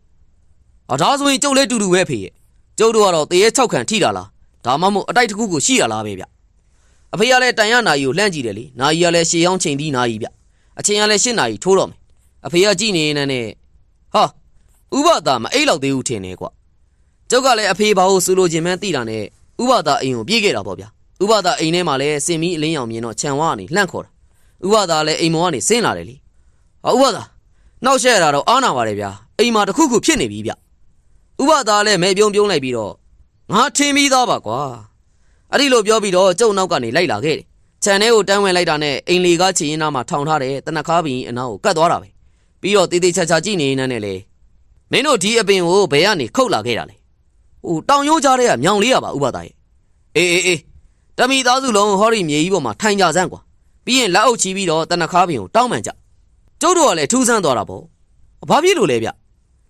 အဒါဆိုရင်ကျုပ်လည်းတူတူပဲဖေရဲ့ကျုပ်တို့ကတော့တရေ၆ခံထိတာလားဒါမှမဟုတ်အတိုက်တစ်ခုကိုရှိရလားပဲဗျအဖေကလည်းတန်ရနာကြီးကိုလှမ်းကြည့်တယ်လေနာကြီးကလည်းရှေးအောင်ချိန်သီးနာကြီးဗျအချိန်ကလည်း၈နာရီထိုးတော့မယ်အဖေကကြည့်နေနေနဲ့ဟာဥပဒါမအိတ်လောက်သေးဘူးထင်နေကွာကျုပ်ကလည်းအဖေဘာလို့စူလို့ခြင်းမှန်းသိတာနဲ့ ဥပဒါအိမ်ကိုပြေးခဲ့တာပေါ့ဗျာဥပဒါအိမ်ထဲမှာလည်းစင်မီအလင်းရောင်မြင်တော့ခြံဝါကနေလှန့်ခေါ်တာဥပဒါလည်းအိမ်မောကနေဆင်းလာတယ်လေဟာဥပဒါနောက်ရှက်ရတာတော့အားနာပါတယ်ဗျာအိမ်မှာတစ်ခုခုဖြစ်နေပြီဗျဥပဒါလည်းမဲပြုံးပြုံးလိုက်ပြီးတော့ငါထင်ပြီးသားပါကွာအဲ့ဒီလိုပြောပြီးတော့ကျုံနောက်ကနေလိုက်လာခဲ့တယ်ခြံထဲကိုတန်းဝင်လိုက်တာနဲ့အိမ်လီကားချီရင်နာမှာထောင်ထားတဲ့တနခါပင်အနားကိုကတ်သွားတာပဲပြီးတော့တေးသေးချာချာကြည့်နေနေနဲ့လေမင်းတို့ဒီအပင်ကိုဘယ်ကနေခုတ်လာခဲ့တာလဲဟိုတောင်ရိုးကြားထဲကမြောင်လေးရပါဥပဒါရဲ့ အေးအေးအေးတမီသားစုလုံးဟောဒီမြေကြီးပေါ်မှာထိုင်ကြစမ်းကွာပြီးရင်လက်အုပ်ချီပြီးတော့တနခါပင်ကိုတောင်းပန်ကြကျုပ်တို့ကလည်းထူးဆန်းသွားတာပေါ့ဘာဖြစ်လို့လဲဗျ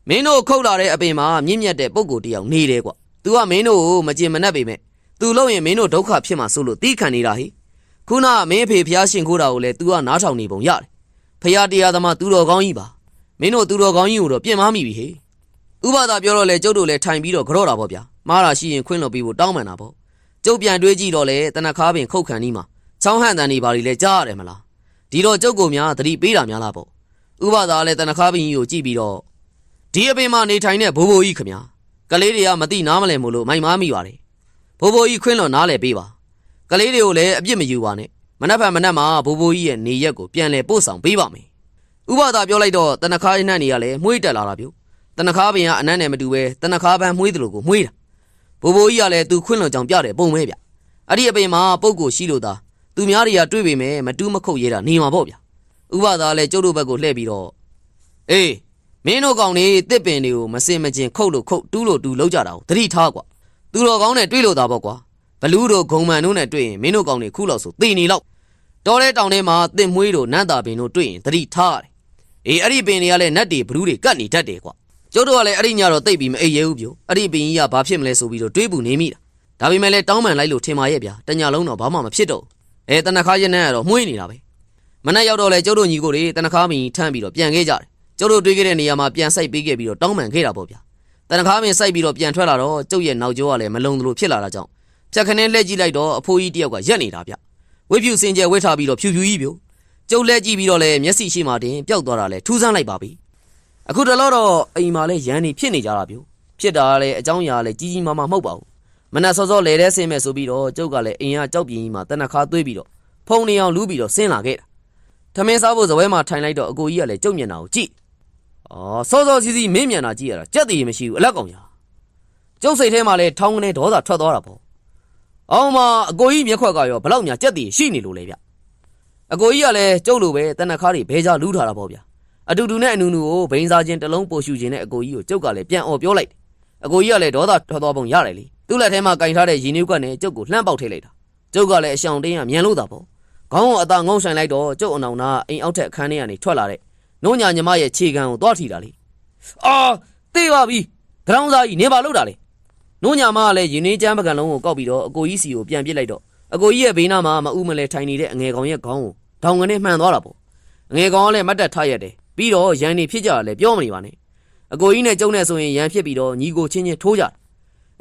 မင်းတို့ခုတ်လာတဲ့အပင်မှာမြင့်မြတ်တဲ့ပုံကိုယ်တစ်ယောက်နေတယ်ကွာ तू ကမင်းတို့ကိုမကျင်မနှက်ပေမဲ့ तू လို့ရင်မင်းတို့ဒုက္ခဖြစ်မှာစိုးလို့တီးခံနေတာဟိခုနကမင်းအဖေဖျားရှင်ခိုးတာကိုလည်း तू ကနားထောင်နေပုံရတယ်ဖျားတရားသမားသူတော်ကောင်းကြီးပါမင်းတို့သူတော်ကောင်းကြီးကိုတော့ပြင်မမိပြီဟေ ဥပဒါပြောတော့လေကျုပ်တို့လည်းထိုင်ပြီးတော့ကြော့တာပေါ့ဗျာမားတာရှိရင်ခွင့်လွှတ်ပြီးဖို့တောင်းပန်တာပေါ့ ကျုပ်ပြန်တွေးကြည့်တော့လေတနခါပင်ခုတ်ခံနီးမှာချောင်းဟန်တန်နေပါလိလဲကြားရတယ်မလားဒီတော့ကျုပ်ကိုများသတိပေးတာများလားပေါ့ဥပဒါလည်းတနခါပင်ကြီးကိုကြည့်ပြီးတော့ဒီအပင်မှာနေထိုင်တဲ့ဘိုးဘိုးကြီးခမညာကလေးတွေကမသိနားမလဲမို့လို့မိုက်မားမိပါတယ်ဘိုးဘိုးကြီးခွင့်လွှတ်နားလဲပေးပါကလေးတွေကိုလည်းအပြစ်မယူပါနဲ့မနှက်ဖက်မနှက်မှာဘိုးဘိုးကြီးရဲ့နေရက်ကိုပြန်လဲပို့ဆောင်ပေးပါမယ်ဥပဒါပြောလိုက်တော့တနခါနှက်နေရလဲမှုိတက်လာတာပြုတနခါပင်ကအနမ်းနဲ့မတူပဲတနခါပန်းမွေးတယ်လို့ကိုမွေးတာ ဘိုးဘိုးကြီးကလည်းသူခွင့်လွန်ကြောင်ပြတယ်ပုံမဲဗျအဲ့ဒီအပင်မှာပုံကိုရှိလို့သာသူများတွေကတွေ့ပေမဲ့မတူးမခုတ်ရဲတာနေမှာပေါ့ဗျဥပဒါလည်းကျုပ်တို့ဘက်ကိုလှည့်ပြီးတော့အေးမင်းတို့ကောင်နေတစ်ပင်တွေကိုမစင်မကျင်ခုတ်လို့ခုတ်တူးလို့တူးလောက်ကြတာကိုသတိထားကွာသူတော်ကောင်းနဲ့တွေ့လို့သာပေါ့ကွာဘလူးတို့ဂုံမှန်တို့နဲ့တွေ့ရင်မင်းတို့ကောင်တွေခုလောက်ဆိုသေနေလောက်တော်တဲ့တောင်ထဲမှာတစ်မွေးတို့နန်းတာပင်တို့တွေ့ရင်သတိထားရတယ်အေးအဲ့ဒီပင်တွေကလည်းနတ်တွေဘလူးတွေကတ်နေတတ်တယ်ကွာ ကျုပ်တို့ကလည်းအဲ့ဒီညတော့တိတ်ပြီးမအိပ်ရဲဘူးပြိုအဲ့ဒီပင်ကြီးကဘာဖြစ်မလဲဆိုပြီးတော့တွေးပူနေမိတာဒါပေမဲ့လည်းတောင်းပန်လိုက်လို့ထင်ပါရဲ့ဗျာတညလုံးတော့ဘာမှမဖြစ်တော့ဘူးအဲတနခါရက်နဲ့ကတော့မှုေးနေတာပဲမနေ့ရောက်တော့လဲကျုပ်တို့ညီကိုတွေတနခါမင်းထမ်းပြီးတော့ပြန်ခဲ့ကြတယ်ကျုပ်တို့တွေးခဲ့တဲ့နေရာမှာပြန်ဆိုင်ပေးခဲ့ပြီးတော့တောင်းပန်ခဲ့တာပေါ့ဗျာတနခါမင်းစိုက်ပြီးတော့ပြန်ထွက်လာတော့ကျုပ်ရဲ့နောက်ကျောကလည်းမလုံသလိုဖြစ်လာတာကြောင့်ဖြတ်ခနဲလှည့်ကြည့်လိုက်တော့အဖိုးကြီးတယောက်ကရက်နေတာဗျဝိဖြူစင်ကြယ်ဝစ်ထားပြီးတော့ဖြူဖြူကြီးပြိုကျုပ်လဲကြည့်ပြီးတော့လဲမျက်စိရှိမှတင်ပျောက်သွားတာလဲထူးဆန်းလိုက်ပါပြီ အခုတလောတော့အိမ်မှာလဲရန်နေဖြစ်နေကြတာပြိုဖြစ်တာကလည်းအเจ้าညာလဲကြီးကြီးမားမားမဟုတ်ပါဘူးမနက်စောစောလဲတဲ့ဆင်းမဲ့ဆိုပြီးတော့ကျုပ်ကလည်းအိမ်ကကြောက်ပြင်းကြီးမှာတနခါသွေးပြီးတော့ဖုံနေအောင်လူးပြီးတော့ဆင်းလာခဲ့တာထမင်းစားဖို့ဇပွဲမှာထိုင်လိုက်တော့အကိုကြီးကလည်းကျုပ်မျက်နှာကိုကြည့်အော်စောစောစီးစီးမင်းမျက်နှာကြည့်ရတာကြက်တည်မရှိဘူးအလက်ကောင်ညာကျုပ်စိတ်ထဲမှာလဲထောင်းကနေဒေါသထွက်သွားတာပေါ့အောင်မအကိုကြီးမျက်ခွက်ကရောဘလောက်ညာကြက်တည်ရှိနေလို့လဲဗျအကိုကြီးကလည်းကျုပ်လိုပဲတနခါတွေဘဲကြလူးထားတာပေါ့ဗျာ အတူတူနဲ့အနူနူကိုဘိန်းစားချင်းတစ်လုံးပို့ရှူခြင်းနဲ့အကိုကြီးကိုကျုပ်ကလည်းပြန်អော်ပြောလိုက်တယ်အကိုကြီးကလည်းဒေါသထွက်သွားပုံရတယ်လေသူ့လက်ထဲမှာကင်ထားတဲ့ရင်းနှီးကွက်နဲ့ကျုပ်ကိုလှမ်းပေါက်ထိလိုက်တာကျုပ်ကလည်းအရှောင်တင်းရမြန်လို့တာပေါ့ခေါင်းကိုအသာငုံဆိုင်လိုက်တော့ကျုပ်အနောင်နာအိမ်အောက်ထက်အခန်းထဲကနေထွက်လာတဲ့နှုံညာညီမရဲ့ခြေခံကိုသွားထိတာလေအာတေးပါပြီဂရောင်းစားကြီးနေပါလို့တာလေနှုံညာမကလည်းရင်းနှင်းချမ်းပကံလုံးကိုကောက်ပြီးတော့အကိုကြီးစီကိုပြန်ပစ်လိုက်တော့အကိုကြီးရဲ့ဘေးနားမှာမအူးမလဲထိုင်နေတဲ့အငယ်ကောင်ရဲ့ခေါင်းကိုထောင်ကနေမှန်သွားတာပေါ့အငယ်ကောင်ကလည်းမတ်တက်ထားရက်တယ် ပြီးတော့ရန်နေဖြစ်ကြတယ်လည်းပြောမနေပါနဲ့အကိုကြီးနဲ့ကျုံနဲ့ဆိုရင်ရန်ဖြစ်ပြီးတော့ညီကိုချင်းချင်းထိုးကြတယ်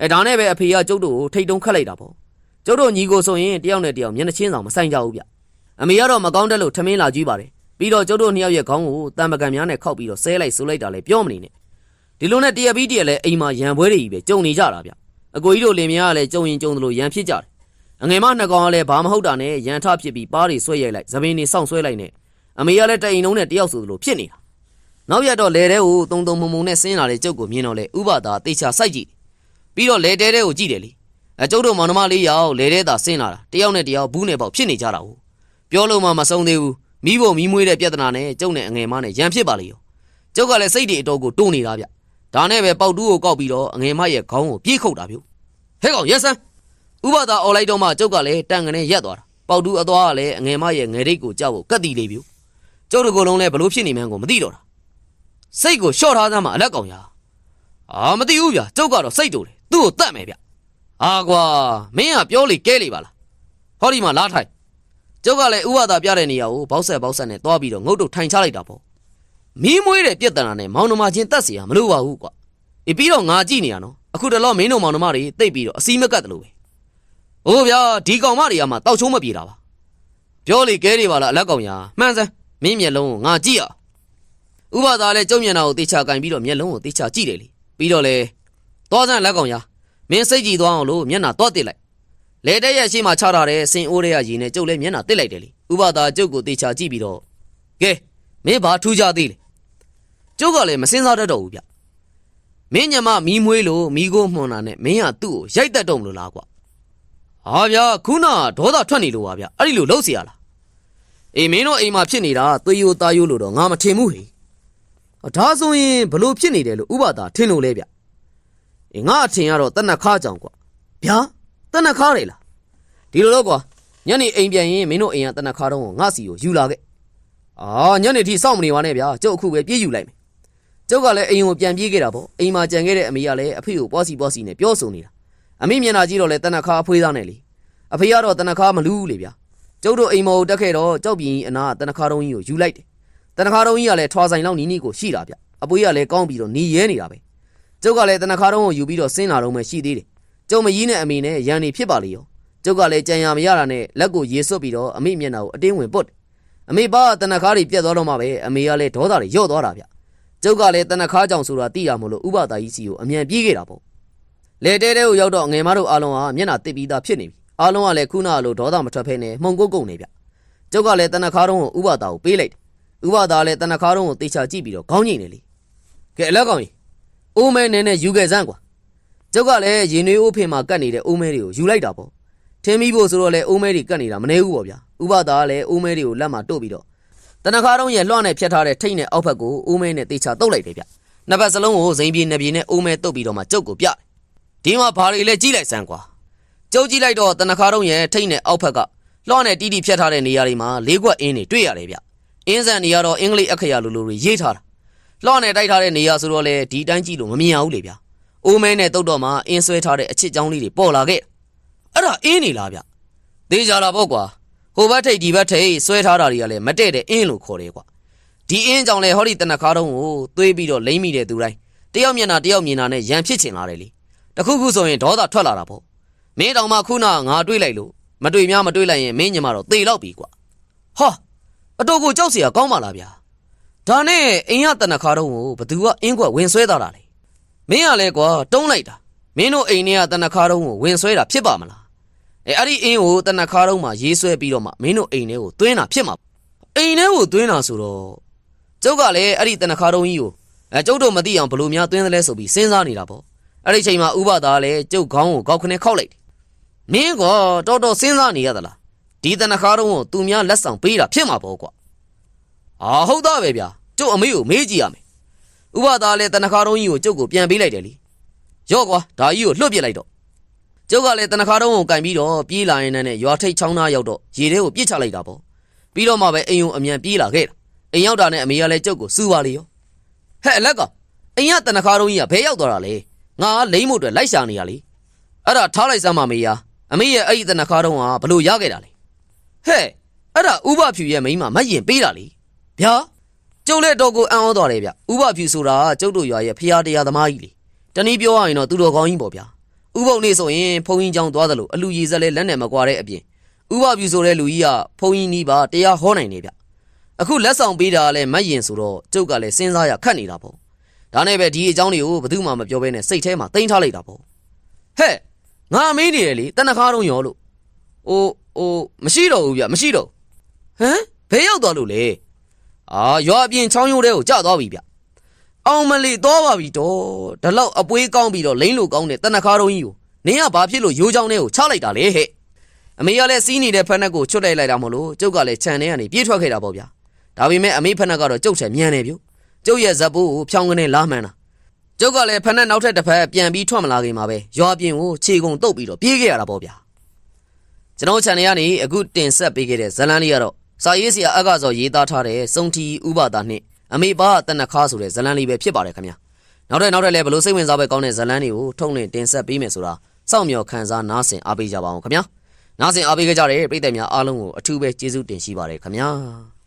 အဲဒါနဲ့ပဲအဖေကကျုပ်တို့ကိုထိတ်တုံးခတ်လိုက်တာပေါ့ကျုပ်တို့ညီကိုဆိုရင်တယောက်နဲ့တယောက်မျက်နှာချင်းဆောင်မဆိုင်ကြဘူးဗျအမေကတော့မကောင်းတဲ့လို့ထမင်းလာကြည့်ပါတယ်ပြီးတော့ကျုပ်တို့နှစ်ယောက်ရဲ့ခေါင်းကိုတံပကံများနဲ့ခောက်ပြီးတော့ဆဲလိုက်ဆိုလိုက်တာလည်းပြောမနေနဲ့ဒီလိုနဲ့တရပြီးတရလည်းအိမ်မှာရံပွဲတွေကြီးပဲကြုံနေကြတာဗျအကိုကြီးတို့လင်မယားကလည်းကြုံရင်ကြုံသလိုရံဖြစ်ကြတယ်အငယ်မနှစ်ကောင်ကလည်းဘာမဟုတ်တာနဲ့ရံထဖြစ်ပြီးပါးတွေဆွဲရိုက်လိုက်သပင်းတွေစောင့်ဆွဲလိုက်နဲ့ အမေကလည်းတအိမ်လုံးနဲ့တယောက်ဆိုသလိုဖြစ်နေတာနောက်ရတော့လေတဲကိုတုံတုံမုံမုံနဲ့ဆင်းလာတဲ့ကျုပ်ကိုမြင်တော့လေဥပဒါတေချာစိုက်ကြည့်ပြီးတော့လေတဲတဲကိုကြည့်တယ်လေအကျုပ်တို့မောင်နှမလေးယောက်လေတဲသာဆင်းလာတာတယောက်နဲ့တယောက်ဘူးနဲ့ပေါ့ဖြစ်နေကြတာဟုတ်ပြောလို့မှမဆုံးသေးဘူးမိဖို့မိမွေးတဲ့ပြဿနာနဲ့ကျုပ်နဲ့အငယ်မနဲ့ရန်ဖြစ်ပါလေရောကျုပ်ကလည်းစိတ်တွေအတော်ကိုတိုးနေတာဗျဒါနဲ့ပဲပေါက်တူးကိုကောက်ပြီးတော့အငယ်မရဲ့ခေါင်းကိုပြေးခုတ်တာဗျဟဲ့ကောင်ရက်စမ်းဥပဒါအော်လိုက်တော့မှကျုပ်ကလည်းတန်ကနေရက်သွားတာပေါက်တူးအသွားကလည်းအငယ်မရဲ့ငယ်ရိတ်ကိုကြောက်ဖို့ကတ်တီလေးဗျ ကျုပ်တို့ကလုံးလည်းဘလို့ဖြစ်နေမှန်းကိုမသိတော့တာစိတ်ကိုလျှော့ထားသမ်းမှအလက်ကောင်ရအာမသိဘူးဗျကျုပ်ကတော့စိတ်တူတယ်သူ့ကိုတတ်မယ်ဗျအာကွာမင်းကပြောလေကဲလေပါလားဟောဒီမှာလာထိုင်ကျုပ်ကလည်းဥပဒါပြတဲ့နေရာကိုဘောက်ဆက်ဘောက်ဆက်နဲ့တွားပြီးတော့ငုတ်တုတ်ထိုင်ချလိုက်တာပေါ့မီးမွေးတဲ့ပြက်တနာနဲ့မောင်နှမချင်းတက်စီရမလို့ပါဘူးကွာအေးပြီးတော့ငါကြည့်နေရနော်အခုတလောမင်းတို့မောင်နှမတွေတိတ်ပြီးတော့အစီမကတ်တယ်လို့ပဲအိုးဗျာဒီကောင်မတွေကမှတောက်ချုံးမပြေတာပါပြောလေကဲနေပါလားအလက်ကောင်ညာမှန်စမ်း မင်းမျက်လုံးကိုငါကြည့်ရဥပဒါလည်းကျုံမျက်နှာကိုတေချာကင်ပြီးတော့မျက်လုံးကိုတေချာကြည့်တယ်လေပြီးတော့လေသွားစမ်းလက်ကောင်ညာမင်းစိတ်ကြည်သွားအောင်လို့မျက်နှာတော့တစ်လိုက် လေတဲ့ရဲ့ရှိမှချထားတဲ့စင်အိုးတွေကရေနဲ့ကျုပ်လည်းမျက်နှာတစ်လိုက်တယ်လေဥပဒါကျုပ်ကိုတေချာကြည့်ပြီးတော့ကဲမင်းဘာထူးကြသေးလဲကျုပ်ကလည်းမစင်စားတတ်တော့ဘူးဗျမင်းညမမီးမွေးလို့မီးကိုမှွန်တာနဲ့မင်းကသူ့ကိုရိုက်တတ်တော့မလို့လားကွာဟာဗျာခုနဒေါသထွက်နေလို့ပါဗျအဲ့ဒီလိုလှုပ်เสียရလား အေးမင်းတို့အိမ်မှာဖြစ်နေတာသွေးယိုသားယိုလို့တော့ငါမထင်ဘူးဟေဒါဆိုရင်ဘလို့ဖြစ်နေတယ်လို့ဥပဒါထင်လို့လဲဗျအေးငါအထင်ကတော့တနက်ခါကြောင်ကွာဗျာတနက်ခါတယ်လားဒီလိုတော့ကွာညနေအိမ်ပြန်ရင်မင်းတို့အိမ်ကတနက်ခါတော့ငါစီကိုယူလာခဲ့အာညနေထိစောင့်မနေပါနဲ့ဗျာကျုပ်အခုပဲပြေးယူလိုက်မယ်ကျုပ်ကလည်းအိမ်ကိုပြန်ပြေးခဲ့တာပေါ့အိမ်မှာကြံခဲ့တဲ့အမေကလည်းအဖေကိုပွားစီပွားစီနဲ့ပြောဆိုနေတာအမေမျက်နှာကြည့်တော့လေတနက်ခါအဖွေးသားနဲ့လေအဖေကတော့တနက်ခါမလူးလေဗျာ ကျုပ်တို့အိမ်မော်ကိုတက်ခဲ့တော့ကြောက်ပြင်းအနာကတနက်ခါတုံးကြီးကိုယူလိုက်တယ်တနက်ခါတုံးကြီးကလည်းထွာဆိုင်လောက်နီးနီးကိုရှိတာဗျအပွေးကလည်းကောင်းပြီးတော့နီးရဲနေတာပဲကျုပ်ကလည်းတနက်ခါတုံးကိုယူပြီးတော့ဆင်းလာတော့မှရှိသေးတယ်ကျုံမကြီးနဲ့အမေနဲ့ရန်နေဖြစ်ပါလေရောကျုပ်ကလည်းကြံရမရတာနဲ့လက်ကိုရေစွတ်ပြီးတော့အမေမျက်နှာကိုအတင်းဝင်ပုတ်တယ်အမေပါတနခါးတွေပြက်သွားတော့မှပဲအမေကလည်းဒေါသတွေရော့သွားတာဗျကျုပ်ကလည်းတနခါးကြောင်ဆိုတာသိရမလို့ဥပဒါကြီးစီကိုအမြန်ပြေးခဲ့တာပေါ့လေတဲတဲကိုရောက်တော့ငယ်မတို့အားလုံးကမျက်နှာတစ်ပြီးသားဖြစ်နေပြီ အားလုံးကလည်းခုနကလိုဒေါသမထွက်ဖဲနဲ့မှုန်ကုတ်ကုတ်နေဗျကျုပ်ကလည်းတနခါးတုံးကိုဥပဒါကိုပေးလိုက်တယ်ဥပဒါလည်းတနခါးတုံးကိုတေချာကြည့်ပြီးတော့ခေါင်းငိမ့်နေလေကဲအလက်ကောင်ကြီးအိုးမဲနဲနဲ့ယူခဲ့စမ်းကွာကျုပ်ကလည်းရင်နွေးအိုးဖင်မှာကတ်နေတဲ့အိုးမဲတွေကိုယူလိုက်တာပေါ့ထင်းပြီးဖို့ဆိုတော့လေအိုးမဲတွေကတ်နေတာမနေဘူးပေါ့ဗျာဥပဒါကလည်းအိုးမဲတွေကိုလက်မှာတို့ပြီးတော့တနခါတော့ရဲ့လွှမ်းနဲ့ဖြတ်ထားတဲ့ထိတ်နဲ့အောက်ဘက်ကိုအိုးမဲနဲ့တေချာတုတ်လိုက်တယ်ဗျနှစ်ဘက်စလုံးကိုဇိမ်ပြေနှစ်ပြေနဲ့အိုးမဲတုတ်ပြီးတော့မှကျုပ်ကိုပြတယ်ဒီမှာဘာတွေလဲကြည့်လိုက်စမ်းကွာ ကျုပ်ကြည့်လိုက်တော့တနခါတော့ရဲ့ထိတ်နဲ့အောက်ဘက်ကလွှမ်းနဲ့တီးတီးဖြတ်ထားတဲ့နေရာတွေမှာလေးခွက်အင်းတွေတွေ့ရတယ်ဗျအင်းဆန်နေရာတော့အင်္ဂလိပ်အခရာလိုလိုတွေရေးထားတာလွှမ်းနဲ့တိုက်ထားတဲ့နေရာဆိုတော့လေဒီတိုင်းကြည့်လို့မမြင်ရဘူးလေဗျအိုးမဲနဲ့တုတ်တော့မှအင်းဆွဲထားတဲ့အချစ်ကြောင်းလေးတွေပေါ်လာခဲ့အဲ့ဒါအင်းနေလားဗျသေးကြတာပေါ့ကွာဟိုဘက်ထိပ်ဒီဘက်ထိပ်ဆွဲထားတာတွေကလည်းမတည့်တဲ့အင်းလို့ခေါ်တယ်ကွာဒီအင်းကြောင့်လေဟောဒီတနခါတုံးကိုသွေးပြီးတော့လိမ့်မိတဲ့သူတိုင်းတယောက်မျက်နှာတယောက်မြင်တာနဲ့ရန်ဖြစ်ချင်လာတယ်လေတခုခုဆိုရင်ဒေါသထွက်လာတာပေါ့ မင်းတောင်မှခုနကငါတွေးလိုက်လို့မတွေများမတွေးလိုက်ရင်မင်းညမတော့သေလောက်ပြီကွာဟာအတော်ကိုကြောက်เสียကောင်းပါလားဗျာဒါနဲ့အင်းရတနခါတုံးကိုဘသူကအင်းကွက်ဝင်ဆွဲသားတာလေ မင်းကလည်းကွာတုံးလိုက်တာမင်းတို့အိမ်ထဲကတနခါတုံးကိုဝင်ဆွဲတာဖြစ်ပါမလားအဲအဲ့ဒီအင်းကိုတနခါတုံးမှာရေးဆွဲပြီးတော့မှမင်းတို့အိမ်ထဲကိုသွင်းတာဖြစ်မှာအိမ်ထဲကိုသွင်းတာဆိုတော့ကျုပ်ကလည်းအဲ့ဒီတနခါတုံးကြီးကိုအဲကျုပ်တို့မသိအောင်ဘလို့များသွင်းတယ်လဲဆိုပြီးစဉ်းစားနေတာပေါ့အဲ့ဒီချိန်မှာဥပဒါလည်းကျုပ်ခေါင်းကိုကောက်ခနဲ့ခောက်လိုက်တယ် မင်းကတော်တော်စဉ်းစားနေရသလားဒီတနခါတုံးကိုသူများလက်ဆောင်ပေးတာဖြစ်မှာပေါ့ကွာအာဟုတ်သားပဲဗျာကျုပ်အမေကိုမေးကြည့်ရမယ်ဥပဒါလည်းတနခါတုံးကြီးကိုကျုပ်ကိုပြန်ပေးလိုက်တယ်လीရော့ကွာဒါကြီးကိုလွှတ်ပစ်လိုက်တော့ကျုပ်ကလည်းတနခါတုံးကိုကင်ပြီးတော့ပြေးလာရင်နဲ့ရွာထိတ်ချောင်းသားရောက်တော့ရေထဲကိုပြစ်ချလိုက်တာပေါ့ပြီးတော့မှပဲအိမ်ုံအမြန်ပြေးလာခဲ့တာအိမ်ရောက်တာနဲ့အမေကလည်းကျုပ်ကိုစူပါလေရောဟဲ့အလက်ကအိမ်ကတနခါတုံးကြီးကဘဲရောက်သွားတာလေငါကလိမ့်မို့အတွက်လိုက်ရှာနေရလေအဲ့ဒါထားလိုက်စမ်းပါမေယာ အမေရဲ့အဲ့ဒီတနခါတုံးကဘလို့ရခဲ့တာလေဟဲ့အဲ့ဒါဥပဖြူရဲ့မိန်းမမရင်ပေးတာလေဗျာကျုပ်လည်းတော့ကိုအံ့ဩသွားတယ်ဗျဥပဖြူဆိုတာကကျုပ်တို့ရွာရဲ့ဖျားတရားသမားကြီးလေတနည်းပြောရရင်တော့သူတော်ကောင်းကြီးပေါ့ဗျာဥပုပ်နေဆိုရင်ဘုံကြီးကြောင်သွားသလိုအလူကြီးဆက်လဲလက်နဲ့မကွာတဲ့အပြင်ဥပပြူဆိုတဲ့လူကြီးကဘုံကြီးနီးပါတရားဟောနိုင်နေဗျအခုလက်ဆောင်ပေးတာကလည်းမတ်ရင်ဆိုတော့ကျုပ်ကလည်းစဉ်းစားရခက်နေတာပေါ့ဒါနဲ့ပဲဒီအကြောင်းတွေကိုဘယ်သူမှမပြောဘဲနဲ့စိတ်ထဲမှာတိမ့်ထားလိုက်တာပေါ့ဟဲ့ ငါမေးနေတယ်လေတနခါတော့ရောလို့အိုးအိုးမရှိတော့ဘူးဗျမရှိတော့ဟမ်ဘယ်ရောက်သွားလို့လဲအာရွာအပြင်ချောင်းရိုးတဲကိုကျသွားပြီဗျအောင်မလီတော့ပါပြီတော့ဒီလောက်အပွေးကောင်းပြီးတော့လိမ့်လို့ကောင်းတဲ့တနခါတော်ကြီးကိုနင်းကဘာဖြစ်လို့ရိုးချောင်းထဲကိုချလိုက်တာလဲဟဲ့အမေကလည်းစီးနေတဲ့ဖက်နှက်ကိုချွတ်လိုက်လိုက်တာမလို့ကျုပ်ကလည်းခြံထဲကနေပြေးထွက်ခဲ့တာပေါ့ဗျာဒါပေမဲ့အမေဖက်နှက်ကတော့ကျုပ်ချင်မြန်နေပြုကျုပ်ရဲ့ဇက်ပိုးကိုဖြောင်းကနေလာမှန်းတာ ကျုပ်ကလည်းဖက်နှက်နောက်ထပ်တစ်ဖက်ပြန်ပြီးထွက်မလာခင်မှာပဲရွာပြင်ကိုခြေကုံတုတ်ပြီးတော့ပြေးခဲ့ရတာပေါ့ဗျာကျွန်တော်ခြံထဲကနေအခုတင်ဆက်ပေးခဲ့တဲ့ဇလန်းလေးကတော့စာရေးဆရာအက္ခဇော်ရေးသားထားတဲ့စုံတီဥပဒါနှင့်အမေပါတနခါဆိုတဲ့ဇလန်းလေးပဲဖြစ်ပါတယ်ခင်ဗျာနောက်တဲ့နောက်တဲ့လည်းဘလို့စိတ်ဝင်စားပဲကောင်းတဲ့ဇတ်လန်းတွေကိုထုတ်လင်းတင်ဆက်ပေးမယ်ဆိုတာစောင့်မျှော်ခံစားနားဆင်အားပေးကြပါအောင်ခင်ဗျာနားဆင်အားပေးကြတဲ့ပရိသတ်များအားလုံးကိုအထူးပဲကျေးဇူးတင်ရှိပါတယ်ခင်ဗျာ